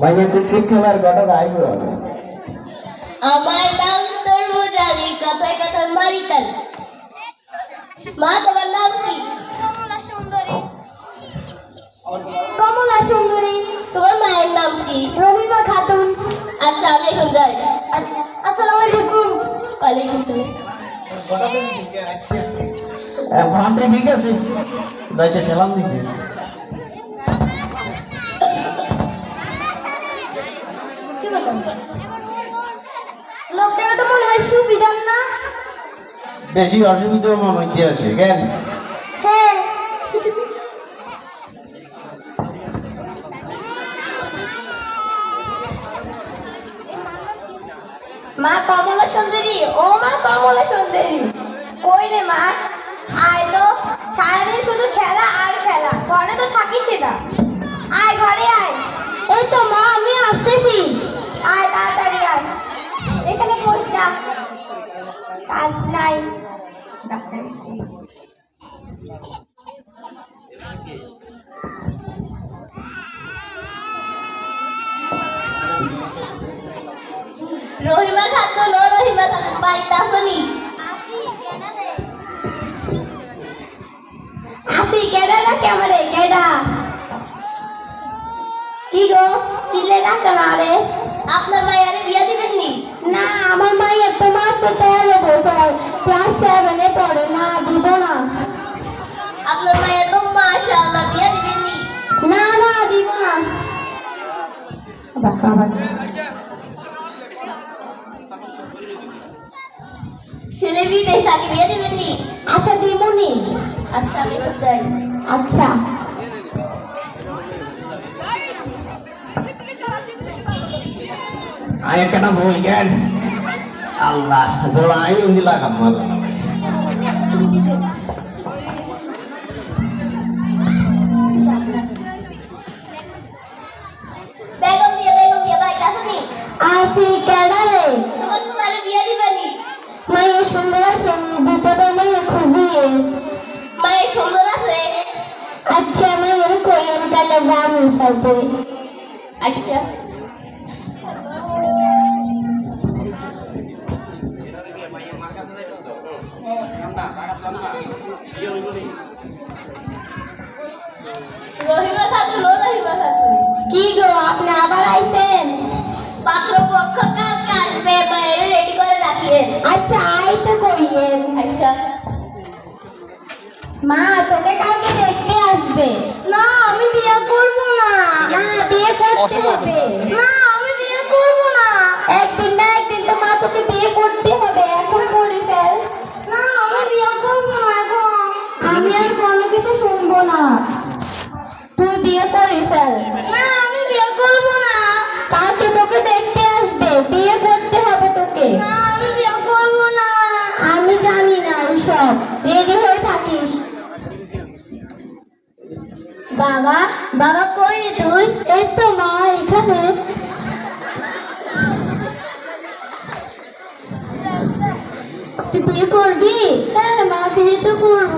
মাইয়া তুই খেলার কথা আইব। আমার নাম তরমুজ আলী কথায় কথায় মারিতাল মা তোমার নাম কি? কমলা সুন্দরী। কমলা সুন্দরী তোমার মায়ের নাম কি? রবিমা খাতুন। আচ্ছা আমি এখন যাই। আচ্ছা আসসালামু আলাইকুম। ওয়ালাইকুম সালাম। ঠিক আছে। দাইতে সেলাম দিছি। বেশি অসুবিধা মনে হইতে আছে কেন? হ্যাঁ। মা কমলা সুন্দরী ও মা কমলা সুন্দরী। কই রে মা? আয় সারাদিন শুধু খেলা আর খেলা, ঘরে তো থাকিস না। আয়, ঘরে আয়। এই তো মা, আমি আসতেছি। আয়, তাড়াতাড়ি আয়। এখানে বস, যা। কাজ নাই। রহিমা খাতুন, ও রহিমা খাতুন, বাড়িতে আসনি? কেডা না ক্যামেরে কেডা কি গো কিলে ডাকে না রে আপনার মায়ের বিয়ে দিবেন নি না আমার মায়ের তোমার তো তেরো বছর ক্লাস সেভেনে পড়ে না দিব না আপনার মায়ের তো মাশাআল্লাহ বিয়ে দিবেন নি না না দিব না বাবা বাবা ছেলে বিদেশ আগে বিয়ে দিবেন নি আচ্ছা দিমুনি আচ্ছা আমি তো যাই আচ্ছা। আয় কেন বই কেন? আল্লাহ জোড়াই উন্দিলা কামাল বেগম দিয়ে বেগম আসি তোমার বিয়ে দিবেন মায়ের সুন্দর আছে বিপদে নেই খুঁজি। মায়ের সুন্দর সাথে আচ্ছা কি গো আপনি আবার আইছেন? পাত্র পক্ষ কালবে রেডি করে রাখিয়েন আচ্ছা আই তো কইয়েন। আচ্ছা। মা তোকে কালকে দেখতে আসবে না আমি বিয়ে করব না না বিয়ে করতে না আমি বিয়ে করব না। একদিন না একদিন তো মা তোকে বিয়ে করতে হবে। এখন করে ফেল না আমি বিয়ে করব না এখন। আমি আর কোনো কিছু শুনব না। তুই বিয়ে করে ফেল না আমি বিয়ে করব না। কালকে তোকে দেখতে আসবে। বিয়ে করতে হবে তোকে। না আমি বিয়ে করব না। আমি জানি না সব রেডি হয়ে থাকিস। বাবা বাবা কই তুই? এই তো মা এখানে। তুই বিয়ে করবি? হ্যাঁ মা বিয়ে তো করব।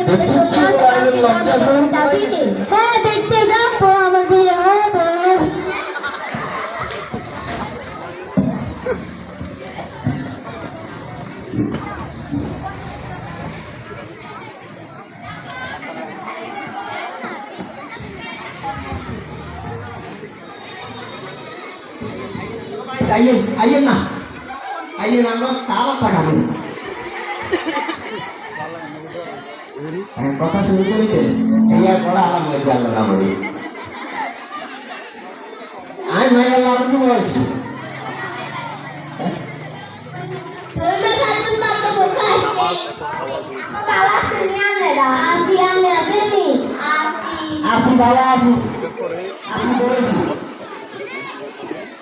দেখছি যাবি হ্যাঁ আইয়েন আইয়েন না আইয়েন আমরা সারা থাকাবো কথা শুরু করিতে ইয়ার পরে আরাম হয়ে গেল না বলি আয় মায়ের লাভ কি বলছি রবিবার সারাদিন মাত্র বসে আসছে। তালা শুনি আনেরা। আসি আনে আসেনি? আসি। আসি বাবা আসি আসি বলেছি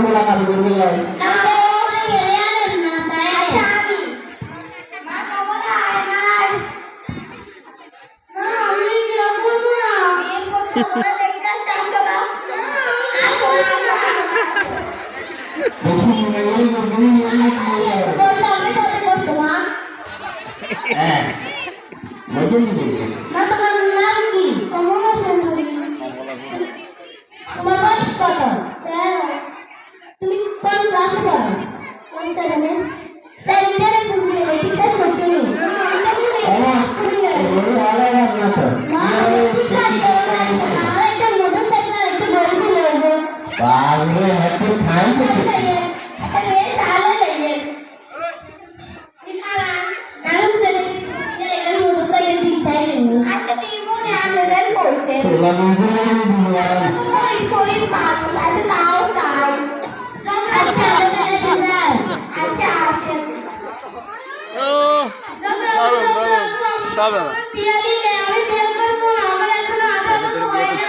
Mula kami bernilai. Mungkin ini. సరేనా సరే ఇదే పూజలు పెట్టి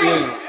Yeah.